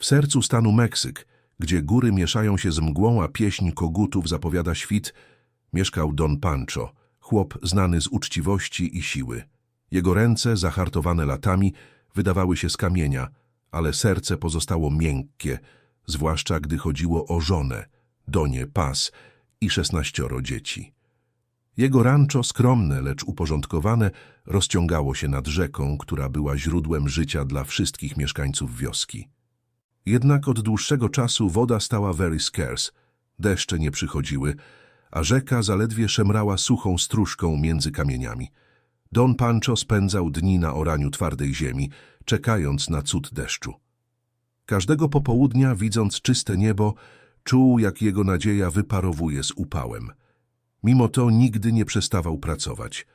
W sercu stanu Meksyk, gdzie góry mieszają się z mgłą, a pieśń kogutów zapowiada świt, mieszkał Don Pancho, chłop znany z uczciwości i siły. Jego ręce, zahartowane latami, wydawały się z kamienia, ale serce pozostało miękkie, zwłaszcza gdy chodziło o żonę, Donie Pas i szesnaścioro dzieci. Jego rancho, skromne, lecz uporządkowane, rozciągało się nad rzeką, która była źródłem życia dla wszystkich mieszkańców wioski. Jednak od dłuższego czasu woda stała very scarce, deszcze nie przychodziły, a rzeka zaledwie szemrała suchą stróżką między kamieniami. Don Pancho spędzał dni na oraniu twardej ziemi, czekając na cud deszczu. Każdego popołudnia, widząc czyste niebo, czuł, jak jego nadzieja wyparowuje z upałem. Mimo to nigdy nie przestawał pracować.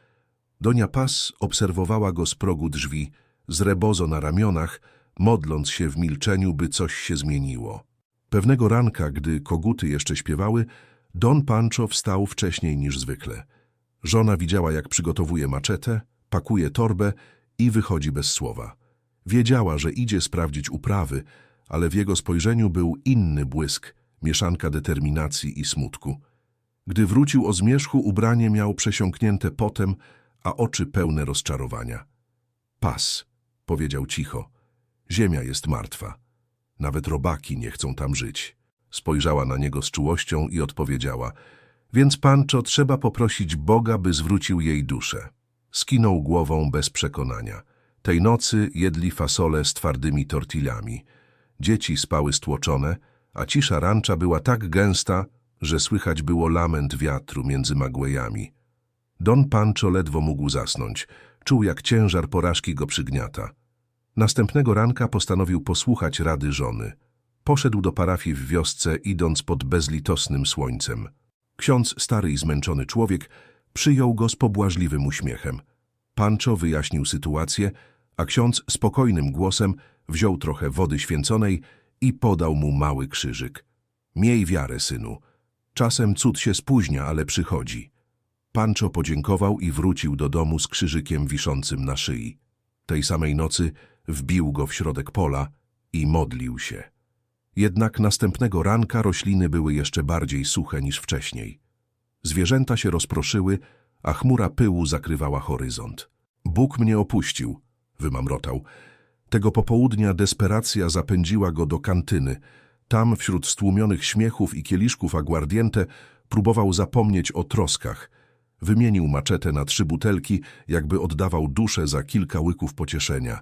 Donia Pas obserwowała go z progu drzwi, z rebozo na ramionach, modląc się w milczeniu, by coś się zmieniło. Pewnego ranka, gdy koguty jeszcze śpiewały, Don Pancho wstał wcześniej niż zwykle. Żona widziała, jak przygotowuje maczetę, pakuje torbę i wychodzi bez słowa. Wiedziała, że idzie sprawdzić uprawy, ale w jego spojrzeniu był inny błysk, mieszanka determinacji i smutku. Gdy wrócił o zmierzchu, ubranie miał przesiąknięte potem, a oczy pełne rozczarowania. Pas, powiedział cicho. Ziemia jest martwa. Nawet robaki nie chcą tam żyć. Spojrzała na niego z czułością i odpowiedziała. Więc Pancho trzeba poprosić Boga, by zwrócił jej duszę. Skinął głową bez przekonania. Tej nocy jedli fasole z twardymi tortillami. Dzieci spały stłoczone, a cisza rancza była tak gęsta, że słychać było lament wiatru między magłejami. Don Pancho ledwo mógł zasnąć. Czuł, jak ciężar porażki go przygniata. Następnego ranka postanowił posłuchać rady żony. Poszedł do parafii w wiosce, idąc pod bezlitosnym słońcem. Ksiądz, stary i zmęczony człowiek, przyjął go z pobłażliwym uśmiechem. Pancho wyjaśnił sytuację, a ksiądz spokojnym głosem wziął trochę wody święconej i podał mu mały krzyżyk. Miej wiarę, synu. Czasem cud się spóźnia, ale przychodzi. Pancho podziękował i wrócił do domu z krzyżykiem wiszącym na szyi. Tej samej nocy wbił go w środek pola i modlił się. Jednak następnego ranka rośliny były jeszcze bardziej suche niż wcześniej. Zwierzęta się rozproszyły, a chmura pyłu zakrywała horyzont. Bóg mnie opuścił, wymamrotał. Tego popołudnia desperacja zapędziła go do kantyny. Tam, wśród stłumionych śmiechów i kieliszków aguardiente, próbował zapomnieć o troskach. Wymienił maczetę na trzy butelki, jakby oddawał duszę za kilka łyków pocieszenia.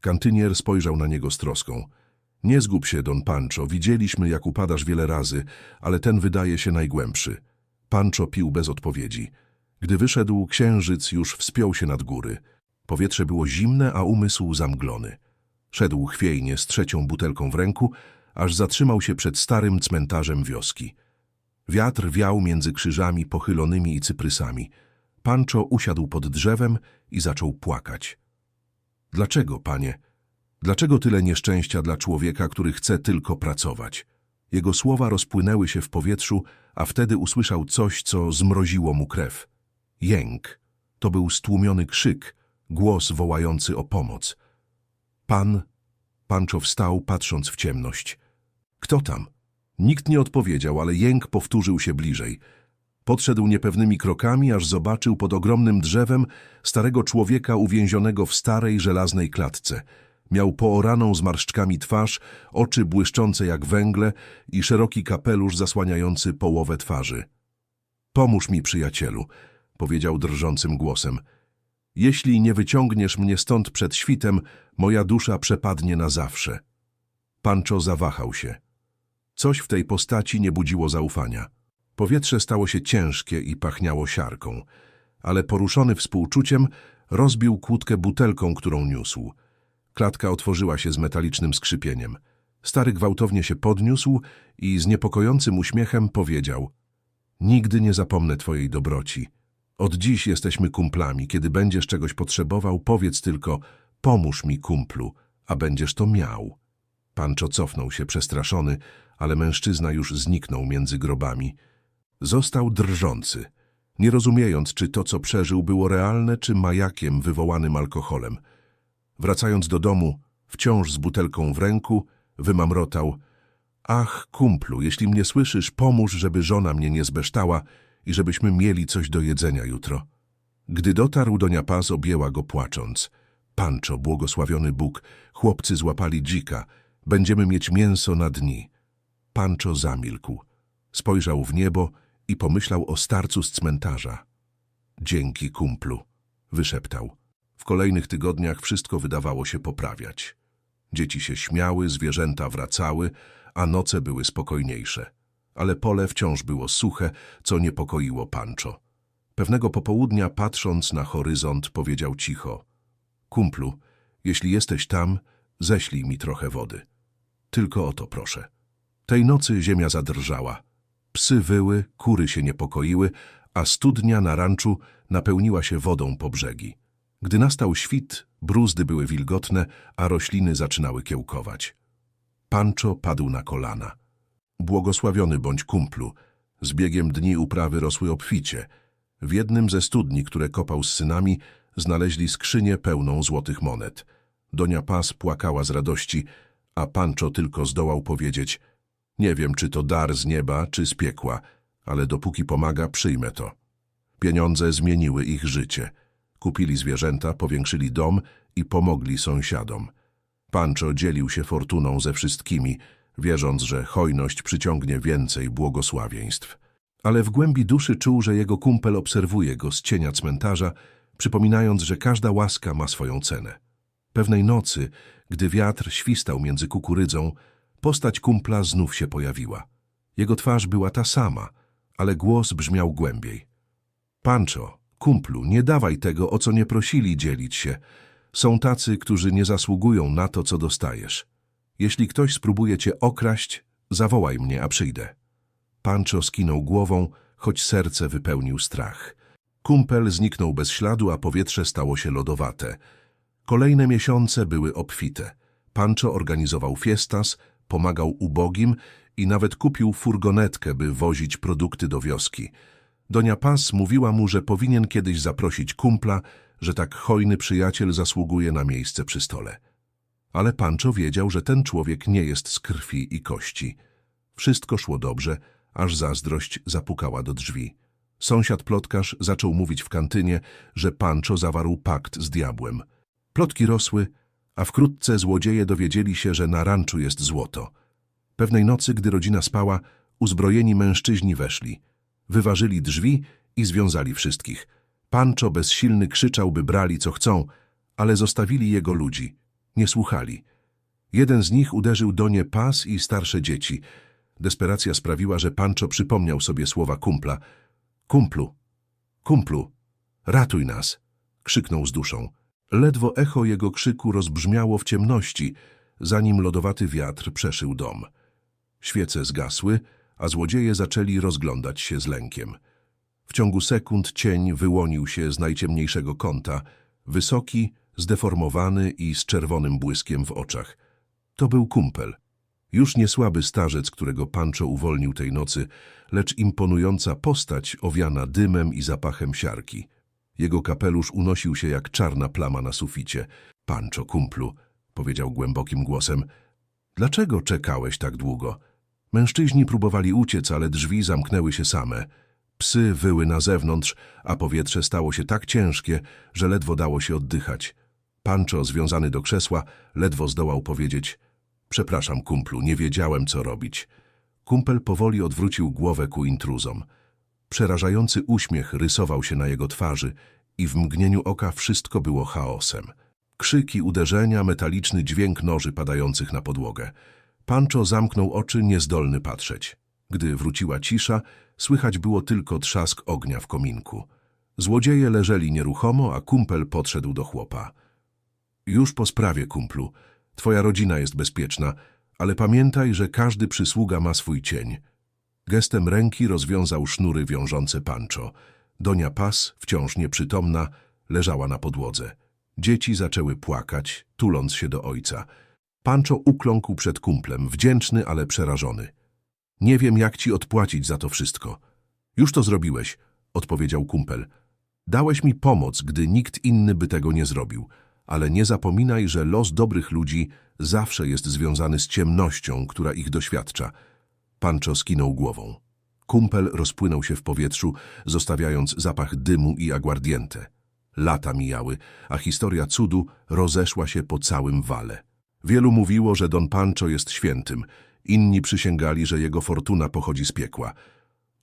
Kantynier spojrzał na niego z troską. Nie zgub się, Don Pancho, widzieliśmy, jak upadasz wiele razy, ale ten wydaje się najgłębszy. Pancho pił bez odpowiedzi. Gdy wyszedł, księżyc już wspiął się nad góry. Powietrze było zimne, a umysł zamglony. Szedł chwiejnie z trzecią butelką w ręku, aż zatrzymał się przed starym cmentarzem wioski. Wiatr wiał między krzyżami pochylonymi i cyprysami. Pancho usiadł pod drzewem i zaczął płakać. Dlaczego, panie? Dlaczego tyle nieszczęścia dla człowieka, który chce tylko pracować? Jego słowa rozpłynęły się w powietrzu, a wtedy usłyszał coś, co zmroziło mu krew. Jęk. To był stłumiony krzyk, głos wołający o pomoc. Pan... Pancho wstał, patrząc w ciemność. Kto tam? Nikt nie odpowiedział, ale jęk powtórzył się bliżej. Podszedł niepewnymi krokami, aż zobaczył pod ogromnym drzewem starego człowieka uwięzionego w starej, żelaznej klatce. Miał pooraną zmarszczkami twarz, oczy błyszczące jak węgle i szeroki kapelusz zasłaniający połowę twarzy. Pomóż mi, przyjacielu, powiedział drżącym głosem. Jeśli nie wyciągniesz mnie stąd przed świtem, moja dusza przepadnie na zawsze. Pancho zawahał się. Coś w tej postaci nie budziło zaufania. Powietrze stało się ciężkie i pachniało siarką, ale poruszony współczuciem rozbił kłódkę butelką, którą niósł. Klatka otworzyła się z metalicznym skrzypieniem. Stary gwałtownie się podniósł i z niepokojącym uśmiechem powiedział Nigdy nie zapomnę twojej dobroci. Od dziś jesteśmy kumplami. Kiedy będziesz czegoś potrzebował, powiedz tylko pomóż mi, kumplu, a będziesz to miał. Pancho cofnął się przestraszony, ale mężczyzna już zniknął między grobami. Został drżący, nie rozumiejąc, czy to, co przeżył, było realne, czy majakiem wywołanym alkoholem. Wracając do domu, wciąż z butelką w ręku, Wymamrotał. Ach, kumplu, jeśli mnie słyszysz, pomóż, żeby żona mnie nie zbeształa i żebyśmy mieli coś do jedzenia jutro. Gdy dotarł do Niapaz, objęła go płacząc. Pancho, błogosławiony Bóg, chłopcy złapali dzika. Będziemy mieć mięso na dni. Pancho zamilkł. Spojrzał w niebo i pomyślał o starcu z cmentarza. Dzięki, kumplu, wyszeptał. W kolejnych tygodniach wszystko wydawało się poprawiać. Dzieci się śmiały, zwierzęta wracały, a noce były spokojniejsze. Ale pole wciąż było suche, co niepokoiło Pancho. Pewnego popołudnia, patrząc na horyzont, powiedział cicho. Kumplu, jeśli jesteś tam, ześlij mi trochę wody. Tylko o to proszę. Tej nocy ziemia zadrżała. Psy wyły, kury się niepokoiły, a studnia na ranczu napełniła się wodą po brzegi. Gdy nastał świt, bruzdy były wilgotne, a rośliny zaczynały kiełkować. Pancho padł na kolana. Błogosławiony bądź kumplu. Z biegiem dni uprawy rosły obficie. W jednym ze studni, które kopał z synami, znaleźli skrzynię pełną złotych monet. Donia Paz płakała z radości, a Pancho tylko zdołał powiedzieć nie wiem, czy to dar z nieba, czy z piekła, ale dopóki pomaga, przyjmę to. Pieniądze zmieniły ich życie. Kupili zwierzęta, powiększyli dom i pomogli sąsiadom. Pancho dzielił się fortuną ze wszystkimi, wierząc, że hojność przyciągnie więcej błogosławieństw. Ale w głębi duszy czuł, że jego kumpel obserwuje go z cienia cmentarza, przypominając, że każda łaska ma swoją cenę. Pewnej nocy, gdy wiatr świstał między kukurydzą, postać kumpla znów się pojawiła. Jego twarz była ta sama, ale głos brzmiał głębiej. Pancho, kumplu, nie dawaj tego, o co nie prosili dzielić się. Są tacy, którzy nie zasługują na to, co dostajesz. Jeśli ktoś spróbuje cię okraść, zawołaj mnie, a przyjdę. Pancho skinął głową, choć serce wypełnił strach. Kumpel zniknął bez śladu, a powietrze stało się lodowate. Kolejne miesiące były obfite. Pancho organizował fiestas, pomagał ubogim i nawet kupił furgonetkę, by wozić produkty do wioski. Donia Paz mówiła mu, że powinien kiedyś zaprosić kumpla, że tak hojny przyjaciel zasługuje na miejsce przy stole. Ale Pancho wiedział, że ten człowiek nie jest z krwi i kości. Wszystko szło dobrze, aż zazdrość zapukała do drzwi. Sąsiad plotkarz zaczął mówić w kantynie, że Pancho zawarł pakt z diabłem. Plotki rosły, a wkrótce złodzieje dowiedzieli się, że na ranczu jest złoto. Pewnej nocy, gdy rodzina spała, uzbrojeni mężczyźni weszli. Wyważyli drzwi i związali wszystkich. Pancho bezsilny krzyczał, by brali co chcą, ale zostawili jego ludzi. Nie słuchali. Jeden z nich uderzył Donie pas i starsze dzieci. Desperacja sprawiła, że Pancho przypomniał sobie słowa kumpla. Kumplu, kumplu, ratuj nas! krzyknął z duszą. Ledwo echo jego krzyku rozbrzmiało w ciemności, zanim lodowaty wiatr przeszył dom. Świece zgasły, a złodzieje zaczęli rozglądać się z lękiem. W ciągu sekund cień wyłonił się z najciemniejszego kąta, wysoki, zdeformowany i z czerwonym błyskiem w oczach. To był kumpel. Już nie słaby starzec, którego Pancho uwolnił tej nocy, lecz imponująca postać owiana dymem i zapachem siarki. Jego kapelusz unosił się jak czarna plama na suficie. Pancho, kumplu, powiedział głębokim głosem, dlaczego czekałeś tak długo? Mężczyźni próbowali uciec, ale drzwi zamknęły się same. Psy wyły na zewnątrz, a powietrze stało się tak ciężkie, że ledwo dało się oddychać. Pancho, związany do krzesła, ledwo zdołał powiedzieć Przepraszam, kumplu, nie wiedziałem, co robić. Kumpel powoli odwrócił głowę ku intruzom. Przerażający uśmiech rysował się na jego twarzy i w mgnieniu oka wszystko było chaosem. Krzyki, uderzenia, metaliczny dźwięk noży padających na podłogę. Pancho zamknął oczy, niezdolny patrzeć. Gdy wróciła cisza, słychać było tylko trzask ognia w kominku. Złodzieje leżeli nieruchomo, a kumpel podszedł do chłopa. Już po sprawie, kumplu. Twoja rodzina jest bezpieczna, ale pamiętaj, że każdy przysługa ma swój cień. Gestem ręki rozwiązał sznury wiążące Pancho. Donia Pas, wciąż nieprzytomna, leżała na podłodze. Dzieci zaczęły płakać, tuląc się do ojca. Pancho ukląkł przed kumplem, wdzięczny, ale przerażony. Nie wiem, jak ci odpłacić za to wszystko. Już to zrobiłeś, odpowiedział kumpel. Dałeś mi pomoc, gdy nikt inny by tego nie zrobił, ale nie zapominaj, że los dobrych ludzi zawsze jest związany z ciemnością, która ich doświadcza. Pancho skinął głową. Kumpel rozpłynął się w powietrzu, zostawiając zapach dymu i aguardiente. Lata mijały, a historia cudu rozeszła się po całym wale. Wielu mówiło, że Don Pancho jest świętym, inni przysięgali, że jego fortuna pochodzi z piekła.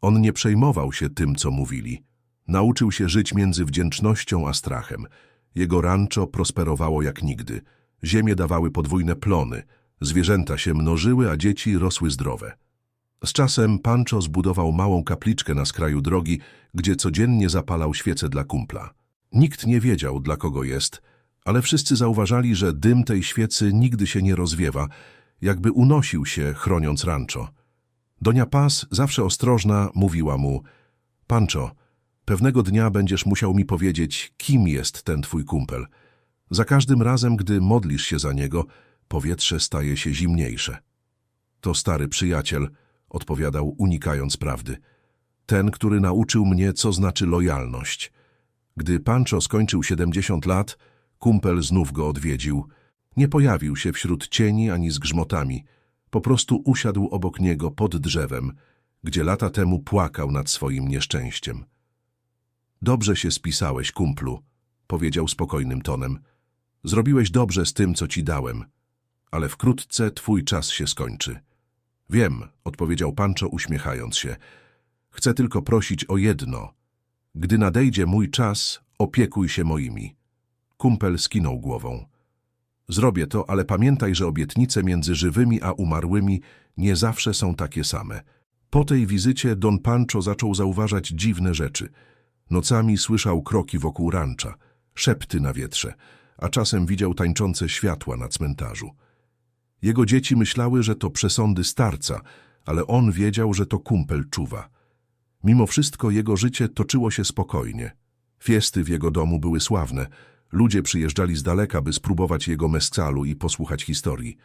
On nie przejmował się tym, co mówili. Nauczył się żyć między wdzięcznością a strachem. Jego rancho prosperowało jak nigdy. Ziemie dawały podwójne plony, zwierzęta się mnożyły, a dzieci rosły zdrowe. Z czasem Pancho zbudował małą kapliczkę na skraju drogi, gdzie codziennie zapalał świece dla kumpla. Nikt nie wiedział, dla kogo jest, ale wszyscy zauważali, że dym tej świecy nigdy się nie rozwiewa, jakby unosił się, chroniąc rancho. Donia Paz, zawsze ostrożna, mówiła mu – Pancho, pewnego dnia będziesz musiał mi powiedzieć, kim jest ten twój kumpel. Za każdym razem, gdy modlisz się za niego, powietrze staje się zimniejsze. To stary przyjaciel, odpowiadał, unikając prawdy. Ten, który nauczył mnie, co znaczy lojalność. Gdy Pancho skończył 70 lat, kumpel znów go odwiedził. Nie pojawił się wśród cieni ani z grzmotami. Po prostu usiadł obok niego pod drzewem, gdzie lata temu płakał nad swoim nieszczęściem. Dobrze się spisałeś, kumplu, powiedział spokojnym tonem. Zrobiłeś dobrze z tym, co ci dałem, ale wkrótce twój czas się skończy. Wiem, odpowiedział Pancho uśmiechając się. Chcę tylko prosić o jedno. Gdy nadejdzie mój czas, opiekuj się moimi. Kumpel skinął głową. Zrobię to, ale pamiętaj, że obietnice między żywymi a umarłymi nie zawsze są takie same. Po tej wizycie Don Pancho zaczął zauważać dziwne rzeczy. Nocami słyszał kroki wokół rancza, szepty na wietrze, a czasem widział tańczące światła na cmentarzu. Jego dzieci myślały, że to przesądy starca, ale on wiedział, że to kumpel czuwa. Mimo wszystko jego życie toczyło się spokojnie. Fiesty w jego domu były sławne. Ludzie przyjeżdżali z daleka, by spróbować jego mescalu i posłuchać historii.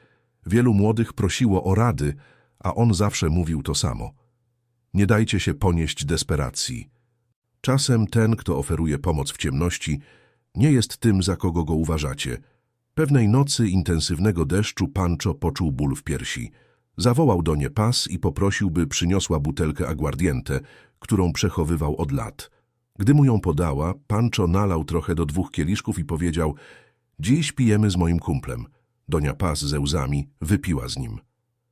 Wielu młodych prosiło o rady, a on zawsze mówił to samo. Nie dajcie się ponieść desperacji. Czasem ten, kto oferuje pomoc w ciemności, nie jest tym, za kogo go uważacie. Pewnej nocy intensywnego deszczu Pancho poczuł ból w piersi. Zawołał do niej pas i poprosił, by przyniosła butelkę aguardiente, którą przechowywał od lat. Gdy mu ją podała, Pancho nalał trochę do dwóch kieliszków i powiedział Dziś pijemy z moim kumplem. Donia Paz ze łzami wypiła z nim.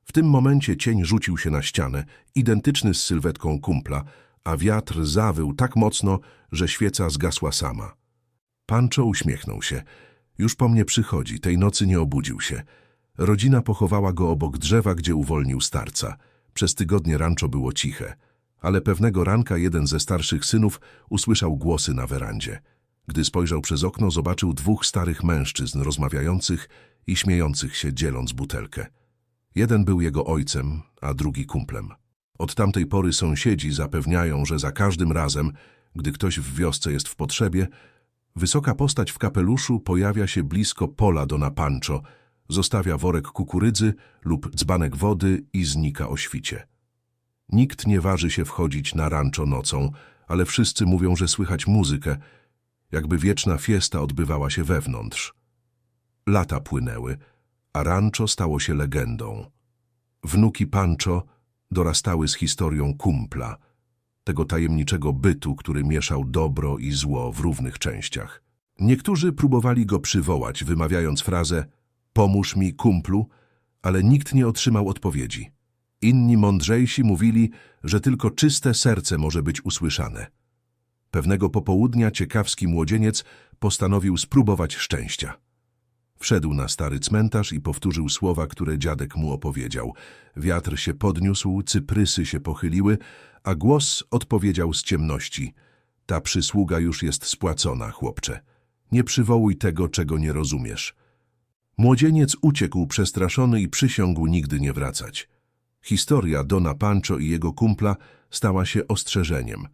W tym momencie cień rzucił się na ścianę, identyczny z sylwetką kumpla, a wiatr zawył tak mocno, że świeca zgasła sama. Pancho uśmiechnął się. Już po mnie przychodzi, tej nocy nie obudził się. Rodzina pochowała go obok drzewa, gdzie uwolnił starca. Przez tygodnie rancho było ciche. Ale pewnego ranka jeden ze starszych synów usłyszał głosy na werandzie. Gdy spojrzał przez okno, zobaczył dwóch starych mężczyzn rozmawiających i śmiejących się, dzieląc butelkę. Jeden był jego ojcem, a drugi kumplem. Od tamtej pory sąsiedzi zapewniają, że za każdym razem, gdy ktoś w wiosce jest w potrzebie, wysoka postać w kapeluszu pojawia się blisko pola Dona Pancho, zostawia worek kukurydzy lub dzbanek wody i znika o świcie. Nikt nie waży się wchodzić na rancho nocą, ale wszyscy mówią, że słychać muzykę, jakby wieczna fiesta odbywała się wewnątrz. Lata płynęły, a rancho stało się legendą. Wnuki Pancho dorastały z historią kumpla, tego tajemniczego bytu, który mieszał dobro i zło w równych częściach. Niektórzy próbowali go przywołać, wymawiając frazę pomóż mi, kumplu, ale nikt nie otrzymał odpowiedzi. Inni mądrzejsi mówili, że tylko czyste serce może być usłyszane. Pewnego popołudnia ciekawski młodzieniec postanowił spróbować szczęścia. Wszedł na stary cmentarz i powtórzył słowa, które dziadek mu opowiedział. Wiatr się podniósł, cyprysy się pochyliły, a głos odpowiedział z ciemności. Ta przysługa już jest spłacona, chłopcze. Nie przywołuj tego, czego nie rozumiesz. Młodzieniec uciekł przestraszony i przysiągł nigdy nie wracać. Historia Dona Pancho i jego kumpla stała się ostrzeżeniem.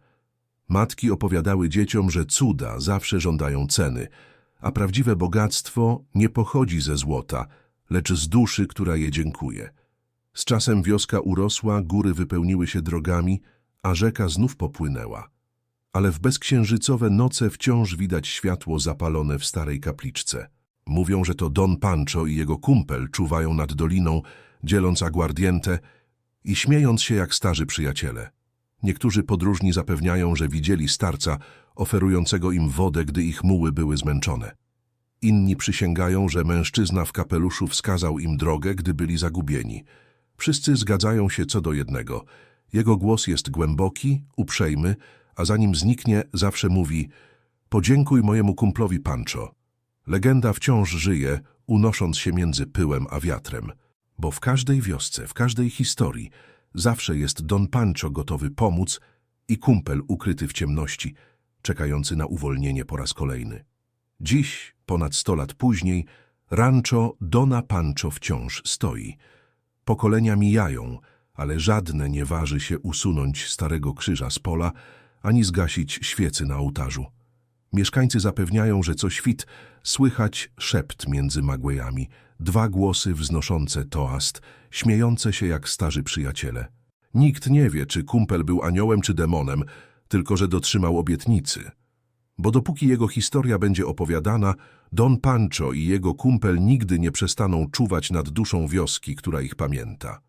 Matki opowiadały dzieciom, że cuda zawsze żądają ceny, a prawdziwe bogactwo nie pochodzi ze złota, lecz z duszy, która je dziękuje. Z czasem wioska urosła, góry wypełniły się drogami, a rzeka znów popłynęła. Ale w bezksiężycowe noce wciąż widać światło zapalone w starej kapliczce. Mówią, że to Don Pancho i jego kumpel czuwają nad doliną, dzieląc aguardiente i śmiejąc się jak starzy przyjaciele. Niektórzy podróżni zapewniają, że widzieli starca oferującego im wodę, gdy ich muły były zmęczone. Inni przysięgają, że mężczyzna w kapeluszu wskazał im drogę, gdy byli zagubieni. Wszyscy zgadzają się co do jednego. Jego głos jest głęboki, uprzejmy, a zanim zniknie, zawsze mówi Podziękuj mojemu kumplowi Pancho. Legenda wciąż żyje, unosząc się między pyłem a wiatrem. Bo w każdej wiosce, w każdej historii zawsze jest Don Pancho gotowy pomóc i kumpel ukryty w ciemności, czekający na uwolnienie po raz kolejny. Dziś, ponad sto lat później, rancho Dona Pancho wciąż stoi. Pokolenia mijają, ale żadne nie waży się usunąć starego krzyża z pola, ani zgasić świecy na ołtarzu. Mieszkańcy zapewniają, że co świt słychać szept między magłejami, dwa głosy wznoszące toast, śmiejące się jak starzy przyjaciele. Nikt nie wie, czy kumpel był aniołem czy demonem, tylko że dotrzymał obietnicy. Bo dopóki jego historia będzie opowiadana, Don Pancho i jego kumpel nigdy nie przestaną czuwać nad duszą wioski, która ich pamięta.